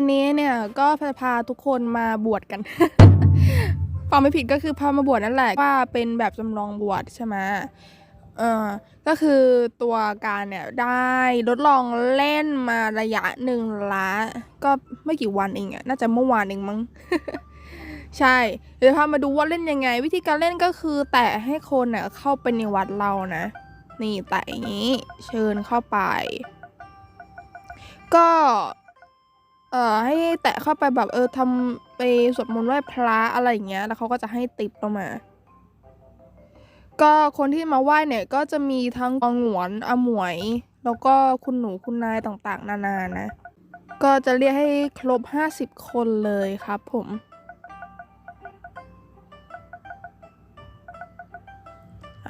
อนนี้เนี่ยก็จะพาทุกคนมาบวชกันฟังไม่ผิดก็คือพามาบวชนั่นแหละว่าเป็นแบบจำลองบวชใช่ไหมเออก็คือตัวการเนี่ยได้ทดลองเล่นมาระยะหนึ่งละก็ไม่กี่วันเองอะน่าจะเมื่อวานเองมั้งใช่ เดี๋ยวพามาดูว่าเล่นยังไง วิธีการเล่นก็คือแตะให้คนเน่ะเข้าไปในวัดเรานะ นี่แตะอย่างนี้ เชิญเข้าไป ก็ เอ่อให้แตะเข้าไปแบบเออทำไปสวดมนต์ไหว้พระอะไรอย่างเงี้ย แล้วเขาก็จะให้ติปเรามา ก็คนที่มาไหว้เนี่ยก็จะมีทั้งอหวนอหมวย แล้วก็คุณหนูคุณนายต่างๆ นานานะ ก็จะเรียกให้ครบ 50 คนเลยครับผม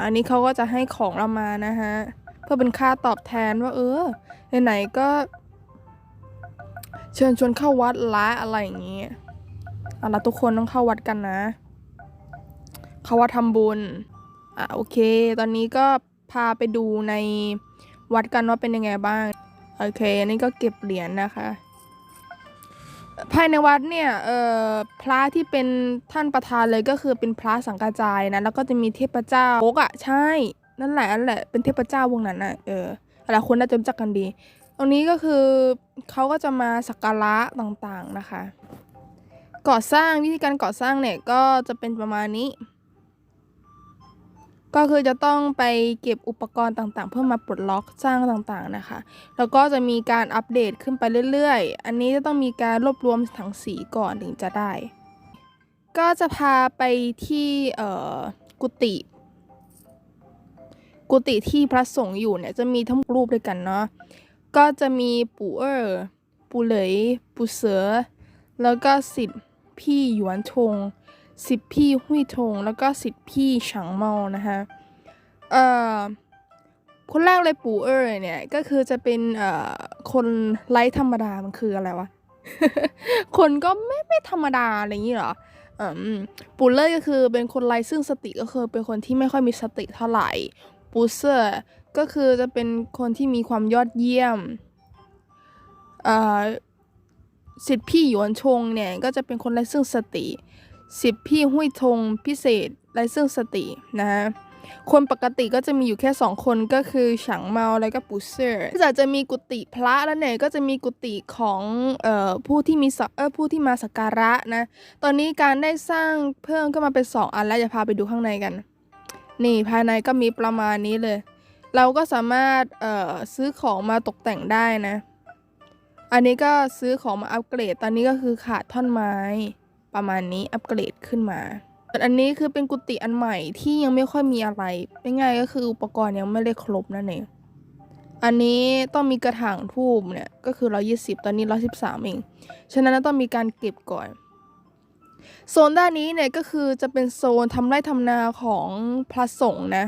อันนี้เขาก็จะให้ของเรามานะฮะ เพื่อเป็นค่าตอบแทนว่าเออไหนๆก็ เชิญชวนเข้าวัดละอะไรอย่างนี้เอาละทุกคนต้องเข้าวัดกันนะ เข้าวัดทำบุญ อะโอเค ตอนนี้ก็พาไปดูในวัดกันว่าเป็นยังไงบ้าง โอเคอันนี้ก็เก็บเหรียญนะคะ ภายในวัดเนี่ย เอ่อ พระที่เป็นท่านประธานเลยก็คือเป็นพระสังกาจายนะ แล้วก็จะมีเทพเจ้าโอ๊กอะใช่ นั่นแหละนั่นแหละ เป็นเทพเจ้าวงนั้นน่ะเออหลายคนน่าจะรู้จักกันดี รงนี้ก็คือเขาก็จะมาสักการะต่างๆนะคะ ก่อสร้างวิธีการก่อสร้างเนี่ยก็จะเป็นประมาณนี้ ก็คือจะต้องไปเก็บอุปกรณ์ต่างๆ เพื่อมาปลดล็อกสร้างต่างๆนะคะ แล้วก็จะมีการอัปเดตขึ้นไปเรื่อยๆ อันนี้จะต้องมีการรวบรวมถังสีก่อนถึงจะได้ ก็จะพาไปที่เอ่อกุฏิกุฏิที่พระสงฆ์อยู่เนี่ยจะมีทั้งรูปด้วยกันเนาะ ก็จะมีปู่เออปู่เหลยปู่เสือ แล้วก็สิทธิ์พี่หยวนชงสิทธิ์พี่หุยทงแล้วก็สิทธิ์พี่ฉางเมานะคะเอ่อคนแรกเลยปู่เออเนี่ยก็คือจะเป็นเอ่อคนไร้ธรรมดามันคืออะไรวะคนก็ไม่ไม่ธรรมดาอะไรอย่างนี้เหรออืมปู่เล่ยก็คือเป็นคนไร้ซึ่งสติก็คือเป็นคนที่ไม่ค่อยมีสติเท่าไหร่ ปูเซอร์ก็คือจะเป็นคนที่มีความยอดเยี่ยมอ่อสิทธิพี่หยวนชงเนี่ย ก็จะเป็นคนไร้ซึ่งสติสิทธิพี่หุยทงพิเศษไร้ซึ่งสตินะฮะคนปกติก็จะมีอยู่แค่สองคนก็คือฉางเมาแล้วก็ปูเซอร์แต่จะมีกุฏิพระแล้วเนี่ยก็จะมีกุฏิของเอ่อผู้ที่มีสักเออผู้ที่มาสักการะนะ ตอนนี้การได้สร้างเพิ่มขึ้นมาเป็นสองอันแล้วจะพาไปดูข้างในกัน นี่ภายในก็มีประมาณนี้เลย เราก็สามารถเอ่อซื้อของมาตกแต่งได้นะ อันนี้ก็ซื้อของมาอัปเกรด ตอนนี้ก็คือขาดท่อนไม้ ประมาณนี้อัปเกรดขึ้นมาส่อันนี้คือเป็นกุฏิอันใหม่ที่ยังไม่ค่อยมีอะไรเป็นไงก็คืออุปกรณ์ยังไม่ได้ครบนั่นเอง อันนี้ต้องมีกระถางทูบเนี่ยก็คือ 120 ตอนนี้ 113เอง ฉะนั้นต้องมีการเก็บก่อน โซนด้านนี้เนี่ยก็คือจะเป็นโซนทำไร่ทำนาของพระสงฆ์นะ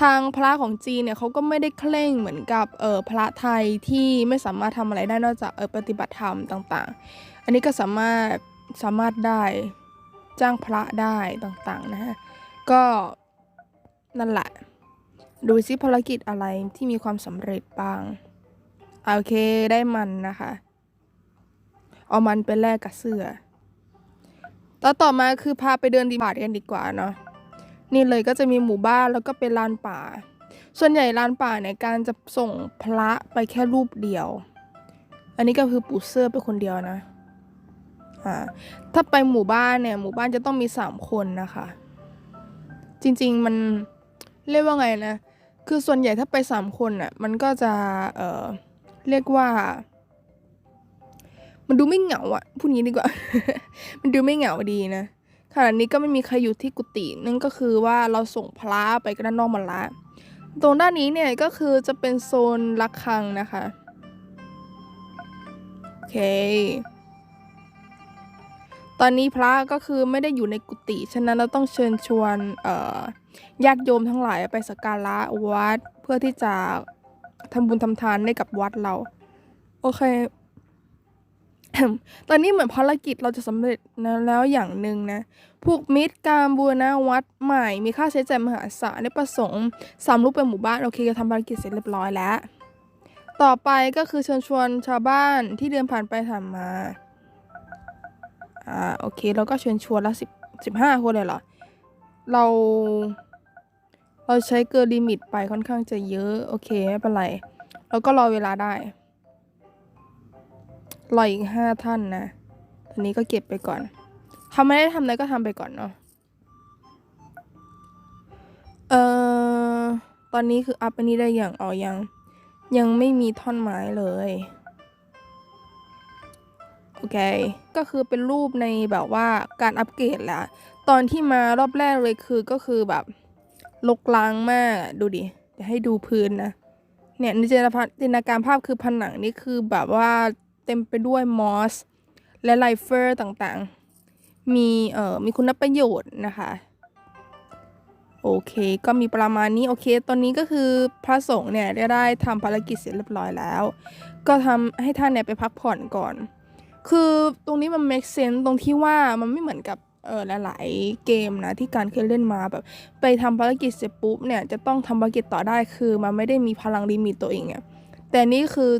ทางพระของจีนเนี่ยเขาก็ไม่ได้เคร่งเหมือนกับเออพระไทยที่ไม่สามารถทำอะไรได้นอกจากเออปฏิบัติธรรมต่างๆ อันนี้ก็สามารถสามารถได้จ้างพระได้ต่างๆนะฮะก็นั่นแหละ ดูซิภารกิจอะไรที่มีความสำเร็จบ้างโอเคได้มันนะคะ เอามันไปแลกกับเสื้อ ต่อต่อมาคือพาไปเดินดีบาดกันดีกว่าเนาะนี่เลยก็จะมีหมู่บ้านแล้วก็เป็นลานป่า ส่วนใหญ่ลานป่าเนี่ยการจะส่งพระไปแค่รูปเดียว อันนี้ก็คือปู่เสื้อไปคนเดียวนะอ่าถ้าไปหมู่บ้านเนี่ยหมู่บ้านจะต้องมีสามคนนะคะ จริงๆมันเรียกว่าไงนะ คือส่วนใหญ่ถ้าไปสามคนน่ะมันก็จะเออเรียกว่า มันดูไม่เหงาอะพูดงี้ดีกว่า มันดูไม่เหงาดีนะขณะนี้ก็ไม่มีใครอยู่ที่กุฏินั่นก็คือว่าเราส่งพระไปก็ด้านนอกหมาละตรงด้านนี้เนี่ยก็คือจะเป็นโซนระฆังนะคะโอเค ตอนนี้พระก็คือไม่ได้อยู่ในกุฏิฉะนั้นเราต้องเชิญชวนเญาติโยมทั้งหลายไปสักการะวัดเพื่อที่จะทำบุญทำทานให้กับวัดเรา โอเค ตอนนี้เหมือนภารกิจเราจะสำเร็จนะแล้วอย่างหนึ่งนะ พวกมิตรการบูรณะวัดใหม่ มีค่าใช้จ่ายมหาศาลในประสงค์สามรูปเป็นหมู่บ้าน โอเคจะทำภารกิจเสร็จเรียบร้อยแล้ว ต่อไปก็คือเชิญชวนชาวบ้านที่เดินผ่านไปผ่านมา อ่า โอเคแล้วก็เชิญชวนละสิบสิบห้าคนเลยเหรอ เรา เราใช้เกินลิมิตไปค่อนข้างจะเยอะ โอเค ไม่เป็นไร แล้วก็รอเวลาได้ รออีกห้าท่านนะตอนนี้ก็เก็บไปก่อนทำไม่ได้ทำอะไรก็ทำไปก่อนเนาะเอ่อตอนนี้คืออัพอันนี้ได้อย่างอ๋อยัง ยังไม่มีท่อนไม้เลยโอเค ก็คือเป็นรูปในแบบว่าการอัปเกรดแหละ ตอนที่มารอบแรกเลยคือก็คือแบบลกล้างมาก ดูดิเดี๋ยวให้ดูพื้นนะ เนี่ยในจินตนาการจินนการภาพคือผนังนี่คือแบบว่า ต็มไปด้วยมอสและไลเฟอร์ต่างๆ มีเอ่อมีคุณประโยชน์นะคะโอเค ก็มีประมาณนี้ โอเค ตอนนี้ก็คือพระสงฆ์เนี่ยได้ได้ทำภารกิจเสร็จเรียบร้อยแล้ว ก็ทำให้ท่านเนี่ยไปพักผ่อนก่อน คือตรงนี้มัน make sense ตรงที่ว่ามันไม่เหมือนกับเออหลายๆเกมนะที่การเคยเล่นมาแบบ ไปทำภารกิจเสร็จปุ๊บเนี่ยจะต้องทำภารกิจต่อได้คือมันไม่ได้มีพลังลิมิตตัวเองอะแต่นี่คือ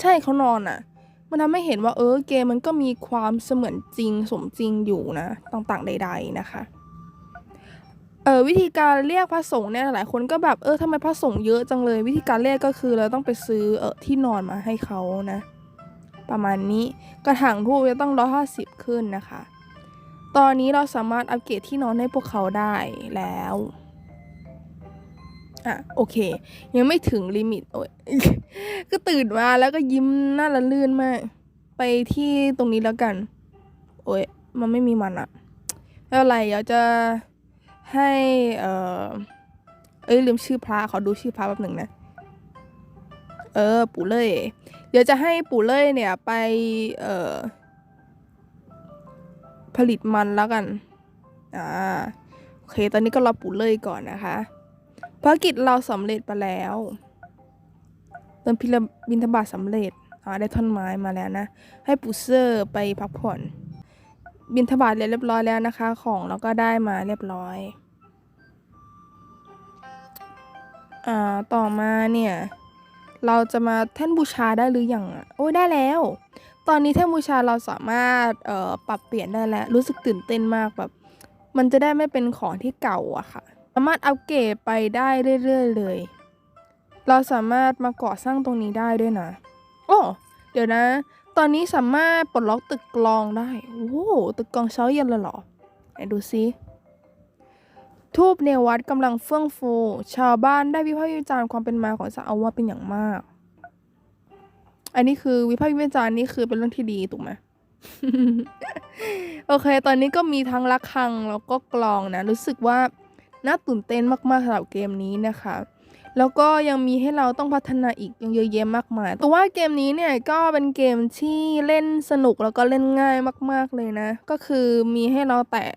ใช่เขานอนอะมันทำให้เห็นว่าเออเกมมันก็มีความเสมือนจริงสมจริงอยู่นะต่างๆใด ๆนะคะเออวิธีการเรียกพระสงฆ์เนี่ยหลายคนก็แบบเออทำไมพระสงฆ์เยอะจังเลย วิธีการเรียกก็คือเราต้องไปซื้อเออที่นอนมาให้เขานะ ประมาณนี้กระถางทูบจะต้องร้อยห้าสิบขึ้นนะคะ ตอนนี้เราสามารถอัปเกรดที่นอนให้พวกเขาได้แล้ว อะโอเค ยังไม่ถึงลิมิตโอ้ยก็ตื่นมาแล้วก็ยิ้มหน้าละลื่นมาก ไปที่ตรงนี้แล้วกัน โอ้ยมันไม่มีมันอะแล้วอะไรเดี๋ยวจะให้เออเอ้ยลืมชื่อพระขอดูชื่อพระแป๊บหนึ่งนะ เออ ปู่เล่ยเดี๋ยวจะให้ปู่เล่ยเนี่ยไปเออผลิตมันแล้วกัน อ่า โอเค ตอนนี้ก็รอปู่เล่ยก่อนนะคะ ภารกิจเราสำเร็จไปแล้วเติมพิลบินทบาทสำเร็จอ่าได้ท่อนไม้มาแล้วนะ ให้ปูเซอร์ไปพักผ่อน บินทบาทเรียบร้อยแล้วนะคะ ของเราก็ได้มาเรียบร้อย อ่า ต่อมาเนี่ย เราจะมาแท่นบูชาได้หรือยังอะ โอ้ยได้แล้ว ตอนนี้แท่นบูชาเราสามารถ เอ่อ ปรับเปลี่ยนได้แล้ว รู้สึกตื่นเต้นมากแบบ มันจะได้ไม่เป็นของที่เก่าอะค่ะ สามารถอัปเกรดไปได้เรื่อยๆเลย เราสามารถมาก่อสร้างตรงนี้ได้ด้วยนะ โอ้เดี๋ยวนะ ตอนนี้สามารถปลดล็อกตึกกลองได้โอ้โหตึกกลองเช้าเย็นเลยเหรอไหนดูซิทูบในวัดกำลังเฟื่องฟู ชาวบ้านได้วิพากษ์วิจารณ์ความเป็นมาของเจ้าอาวาสเป็นอย่างมาก อันนี้คือวิพากษ์วิจารณ์นี่คือเป็นเรื่องที่ดีถูกไหมโอเค ตอนนี้ก็มีทั้งระฆังแล้วก็กลองนะ รู้สึกว่า น่าตื่นเต้นมากๆสำหรับเกมนี้นะคะ แล้วก็ยังมีให้เราต้องพัฒนาอีกยังเยอะแยะมากมาย แต่ว่าเกมนี้เนี่ยก็เป็นเกมที่เล่นสนุกแล้วก็เล่นง่ายมาก ๆเลยนะ ก็คือมีให้เราแตะ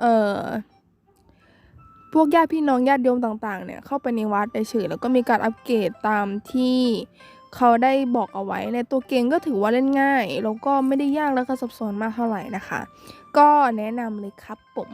เอ่อพวกญาติพี่น้องญาติโยมต่างๆ เนี่ยเข้าไปในวัดเฉยแล้วก็มีการอัปเกรดตามที่เขาได้บอกเอาไว้ในตัวเกมก็ถือว่าเล่นง่าย แล้วก็ไม่ได้ยากแล้วก็ซับซ้อนมากเท่าไหร่นะคะ ก็แนะนำเลยครับผม